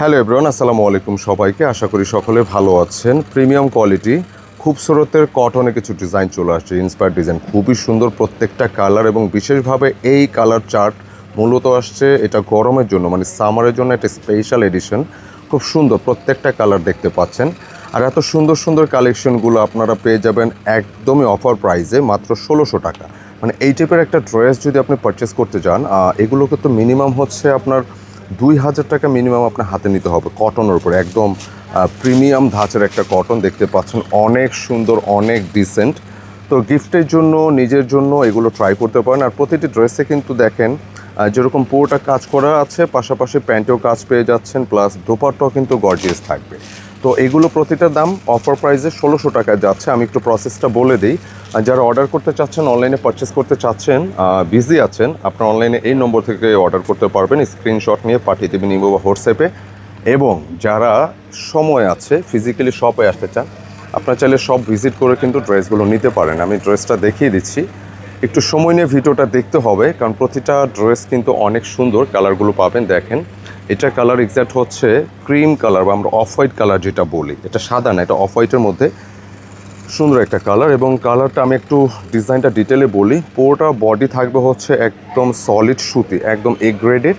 Hello এব্রন আসসালামু আলাইকুম সবাইকে। আশা করি সকলে ভালো আছেন। প্রিমিয়াম কোয়ালিটি খুবসুরতের কটনে কিছু ডিজাইন চলে আসছে। ইন্সপায়ার ডিজাইন খুবই সুন্দর, প্রত্যেকটা কালার এবং বিশেষভাবে এই কালার চার্ট মূলত আসছে এটা গরমের জন্য মানে সামারের জন্য একটা স্পেশাল এডিশন খুব সুন্দর, প্রত্যেকটা কালার দেখতে পাচ্ছেন। আর এত সুন্দর সুন্দর কালেকশনগুলো আপনারা পেয়ে যাবেন একদমই অফার প্রাইসে মাত্র ষোলোশো টাকা। মানে এই টাইপের একটা ড্রেস যদি আপনি পারচেস করতে চান এগুলোকে তো মিনিমাম হচ্ছে আপনার দুই হাজার টাকা মিনিমাম আপনার হাতে নিতে হবে কটনের উপরে। একদম প্রিমিয়াম ধাঁচের একটা কটন দেখতে পাচ্ছেন। অনেক সুন্দর, অনেক ডিসেন্ট তো গিফটের জন্য, নিজের জন্য এগুলো ট্রাই করতে পারেন। আর প্রতিটি ড্রেসে কিন্তু দেখেন যেরকম পুরোটা কাজ করা আছে, পাশাপাশি প্যান্টেও কাজ পেয়ে যাচ্ছেন প্লাস দোপারটাও কিন্তু গর্জিয়াস থাকবে। তো এগুলো প্রতিটা দাম অফার প্রাইসে ষোলোশো টাকায় যাচ্ছে। আমি একটু প্রসেসটা বলে দিই। আর যারা অর্ডার করতে চাচ্ছেন অনলাইনে পারচেস করতে চাচ্ছেন বিজি আছেন, আপনার অনলাইনে এই নম্বর থেকে অর্ডার করতে পারবেন। স্ক্রিনশট নিয়ে পাঠিয়ে দেবেন ইমো বা হোয়াটসঅ্যাপে। এবং যারা সময় আছে ফিজিক্যালি শপে আসতে চান, আপনারা চাইলে সব ভিজিট করে কিন্তু ড্রেসগুলো নিতে পারেন। আমি ড্রেসটা দেখিয়ে দিচ্ছি। একটু সময় নিয়ে ভিডিওটা দেখতে হবে, কারণ প্রতিটা ড্রেস কিন্তু অনেক সুন্দর কালারগুলো পাবেন, দেখেন। এটা কালার এক্স্যাক্ট হচ্ছে ক্রিম কালার বা আমরা অফ হোয়াইট কালার যেটা বলি। এটা সাদা না, এটা অফ হোয়াইটের মধ্যে সুন্দর একটা কালার এবং কালারটা আমি একটু ডিজাইনটা ডিটেলে বলি। পুরোটা বডি থাকবে হচ্ছে একদম সলিড সুতি, একদম এ গ্রেডের।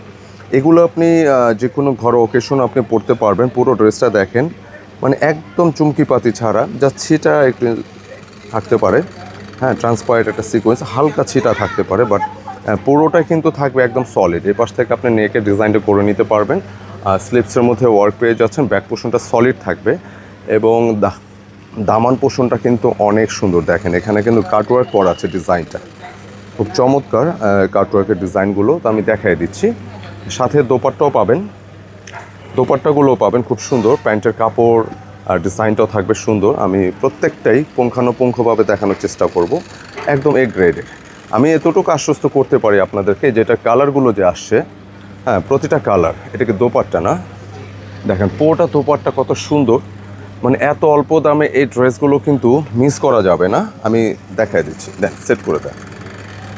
এগুলো আপনি যে কোনো ঘর ওকেশন আপনি পরতে পারবেন, পুরো ড্রেসটা দেখেন। মানে একদম চুমকি পাতি ছাড়া যা ছিটা একটু থাকতে পারে। হ্যাঁ ট্রান্সপারেন্ট একটা সিকোয়েন্স হালকা ছিটা থাকতে পারে বাট পুরোটাই কিন্তু থাকবে একদম সলিড এ পাশ থেকে আপনি নেকের ডিজাইনটা করে নিতে পারবেন। স্লিপসের মধ্যে ওয়ার্ক পেয়ে যাচ্ছেন ব্যাক পোর্শনটা সলিড থাকবে এবং দামান পোষণটা কিন্তু অনেক সুন্দর। দেখেন, এখানে কিন্তু কাটওয়ার্ক করা আছে ডিজাইনটা খুব চমৎকার কাটওয়ার্কের ডিজাইনগুলো তো আমি দেখাই দিচ্ছি। সাথে দোপাট্টাও পাবেন। দোপাট্টাগুলোও পাবেন, খুব সুন্দর। প্যান্টের কাপড় আর ডিজাইনটাও থাকবে সুন্দর। আমি প্রত্যেকটাই পুঙ্খানুপুঙ্খভাবে দেখানোর চেষ্টা করব, একদম এ। গ্রেডে আমি এতটুকু আশ্বস্ত করতে পারি আপনাদেরকে যেটা কালারগুলো যে আসছে হ্যাঁ প্রতিটা কালার এটাকে দোপাট্টা না? দেখেন পুরোটা দোপাট্টা কত সুন্দর। মানে এত অল্প দামে এই ড্রেসগুলো কিন্তু মিস করা যাবে না। আমি দেখাই দিচ্ছি। দেন সেট করে দেন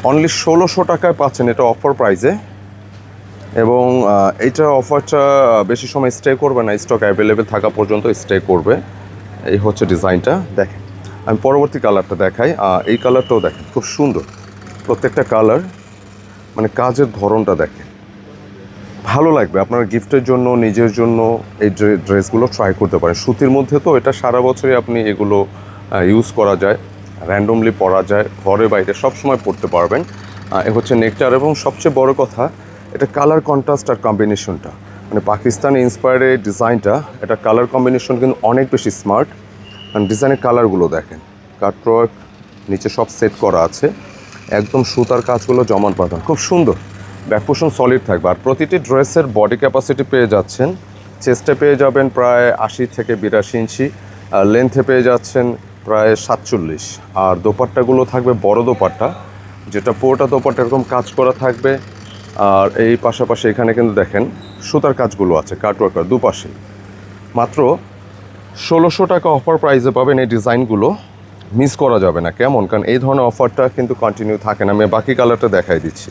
অনলি ষোলোশো টাকায় পাচ্ছেন এটা অফার প্রাইসে এবং এইটা অফারটা বেশি সময় স্টে করবে না স্টক অ্যাভেলেবেল থাকা পর্যন্ত স্টে করবে। এই হচ্ছে ডিজাইনটা দেখেন। আমি পরবর্তী কালারটা দেখাই। এই কালারটাও দেখেন, খুব সুন্দর। প্রত্যেকটা কালার মানে কাজের ধরনটা দেখেন। ভালো লাগবে, আপনার গিফটের জন্য, নিজের জন্য এই ড্রে- ড্রেসগুলো ট্রাই করতে পারেন। সুতির মধ্যে তো এটা সারা বছরই আপনি এগুলো ইউজ করা যায় র্যান্ডমলি পরা যায়, ঘরে বাইরে সব সময় পরতে পারবেন। এ হচ্ছে নেকটার এবং সবচেয়ে বড় কথা এটা কালার কন্ট্রাস্ট আর কম্বিনেশনটা মানে পাকিস্তানি ইন্সপায়ারের ডিজাইনটা এটা কালার কম্বিনেশন কিন্তু অনেক বেশি স্মার্ট মানে ডিজাইনের কালারগুলো দেখেন কাটওয়ার্ক নিচে সব সেট করা আছে, একদম সুতার কাজগুলো জমান পাতান খুব সুন্দর। ব্যাকপোষণ সলিড থাকবে। আর প্রতিটি ড্রেসের বডি ক্যাপাসিটি পেয়ে যাচ্ছেন চেস্টে পেয়ে যাবেন প্রায় আশি থেকে বিরাশি ইঞ্চি, আর লেন্থে পেয়ে যাচ্ছেন প্রায় সাতচল্লিশ। আর দোপাট্টাগুলো থাকবে বড় দোপাট্টা, যেটা পুরোটা দোপাট্টা এরকম কাজ করা থাকবে। আর এই পাশাপাশি এখানে কিন্তু দেখেন সুতার কাজগুলো আছে কাটওয়ার্কার দুপাশে। মাত্র ষোলোশো টাকা অফার প্রাইসে পাবেন এই ডিজাইনগুলো। মিস করা যাবে না। কেমন? কারণ এই ধরনের অফারটা কিন্তু কন্টিনিউ থাকে না। আমি বাকি কালারটা দেখাই দিচ্ছি।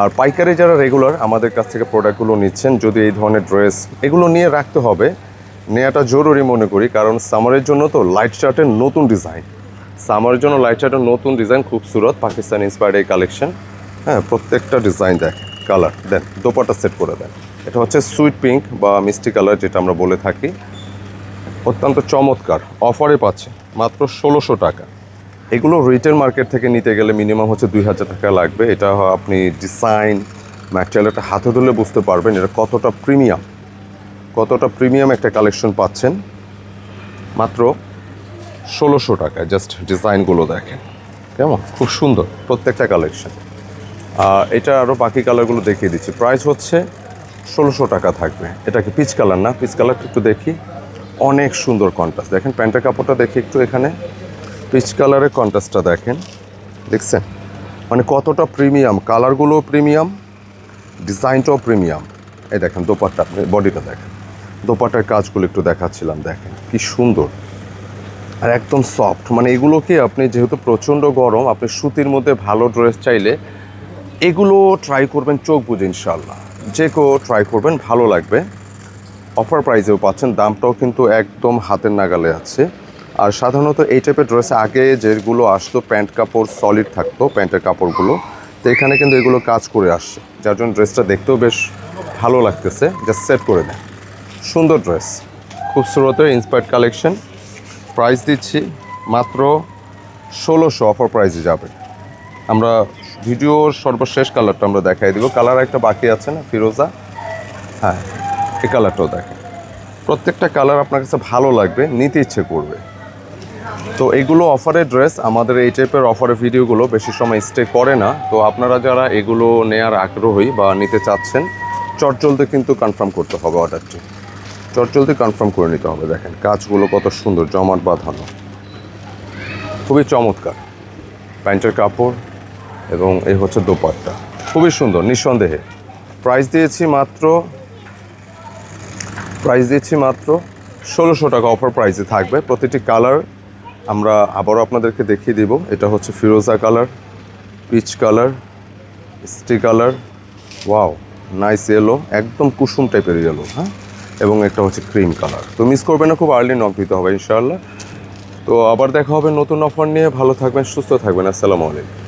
আর পাইকারি যারা রেগুলার আমাদের কাছ থেকে প্রোডাক্টগুলো নিচ্ছেন, যদি এই ধরনের ড্রেস এগুলো নিয়ে রাখতে হবে নেওয়াটা জরুরি মনে করি। কারণ সামারের জন্য তো লাইট চার্টের নতুন ডিজাইন সামারের জন্য লাইট চার্টের নতুন ডিজাইন খুবসুরত, পাকিস্তান ইন্সপায়ার্ড এই কালেকশন হ্যাঁ প্রত্যেকটা ডিজাইন দেখ কালার দেন দোপাটা সেট করে দেন। এটা হচ্ছে সুইট পিঙ্ক বা মিষ্টি কালার যেটা আমরা বলে থাকি। অত্যন্ত চমৎকার অফারে পাচ্ছে, মাত্র ষোলোশো টাকা। এগুলো রিটেল মার্কেট থেকে নিতে গেলে মিনিমাম হচ্ছে দুই হাজার টাকা লাগবে। এটা আপনি ডিজাইন ম্যাটেরিয়ালটা হাতে ধরলে বুঝতে পারবেন এটা কতটা প্রিমিয়াম কতটা প্রিমিয়াম একটা কালেকশন পাচ্ছেন। মাত্র ষোলোশো টাকায় জাস্ট ডিজাইনগুলো দেখেন। কেমন? খুব সুন্দর, প্রত্যেকটা কালেকশন এটা আরও বাকি কালারগুলো দেখিয়ে দিচ্ছি। প্রাইস হচ্ছে ষোলোশো টাকা থাকবে। এটা কি পিচ কালার না? পিচ কালারটা একটু দেখি। অনেক সুন্দর কন্ট্রাস্ট দেখেন, প্যান্টের কাপড়টা দেখি একটু এখানে। পিচ কালারের কন্ট্রাস্টটা দেখেন। দেখছেন? মানে কতটা প্রিমিয়াম কালারগুলোও প্রিমিয়াম ডিজাইনটাও প্রিমিয়াম এই দেখেন, দোপাট্টা, আপনি বডিটা দেখেন। দোপাট্টার কাজগুলো একটু দেখাচ্ছিলাম, দেখেন। কি সুন্দর। আর একদম সফট মানে এগুলোকে আপনি যেহেতু প্রচণ্ড গরম, আপনি সুতির মধ্যে ভালো ড্রেস চাইলে এগুলো ট্রাই করবেন চোখ বুঝে ইনশাল্লাহ যে কেউ ট্রাই করবেন, ভালো লাগবে। অফার প্রাইসেও পাচ্ছেন, দামটাও কিন্তু একদম হাতের নাগালে আছে। আর সাধারণত এই টাইপের ড্রেস আগে যেগুলো আসতো, প্যান্ট কাপড় সলিড থাকতো, প্যান্টের কাপড়গুলো, তো এখানে কিন্তু এগুলো কাজ করে আসছে। যার জন্য ড্রেসটা দেখতেও বেশ ভালো লাগতেছে। জাস্ট সেট করে দেয় সুন্দর ড্রেস খুব খুবসুরতের ইন্সপায়ার্ড কালেকশন প্রাইস দিচ্ছি মাত্র ষোলোশো অফার প্রাইসে যাবে। আমরা ভিডিওর সর্বশেষ কালারটা আমরা দেখাই দিব। কালার একটা বাকি আছে না, ফিরোজা? হ্যাঁ এই কালারটাও দেখেন। প্রত্যেকটা কালার আপনার কাছে ভালো লাগবে, নিতে ইচ্ছে করবে। তো এগুলো অফারের ড্রেস আমাদের এই টাইপের অফারের ভিডিওগুলো বেশি সময় স্টে করে না। তো আপনারা যারা এগুলো নেয়ার আগ্রহী বা নিতে চাচ্ছেন, চটজলদি কিন্তু কনফার্ম করতে হবে অর্ডারটি চটজলদি কনফার্ম করে নিতে হবে। দেখেন, কাজগুলো কত সুন্দর, জমাট বাঁধানো। খুবই চমৎকার। প্যান্টের কাপড় এবং এই হচ্ছে দোপাট্টা। খুবই সুন্দর, নিঃসন্দেহে। প্রাইস দিয়েছি মাত্র প্রাইস দিয়েছি মাত্র ষোলোশো টাকা অফার প্রাইসে থাকবে। প্রতিটি কালার আমরা আবারও আপনাদেরকে দেখিয়ে দিব। এটা হচ্ছে ফিরোজা কালার পিচ কালার স্টি কালার ওয়াও নাইস ইয়েলো একদম কুসুম টাইপের ইয়েলো হ্যাঁ? এবং একটা হচ্ছে ক্রিম কালার তো মিস করবে না, খুব আর্লি নক দিতে হবে ইনশাআল্লাহ। তো আবার দেখা হবে নতুন অফার নিয়ে। ভালো থাকবেন, সুস্থ থাকবেন। আসসালামু আলাইকুম।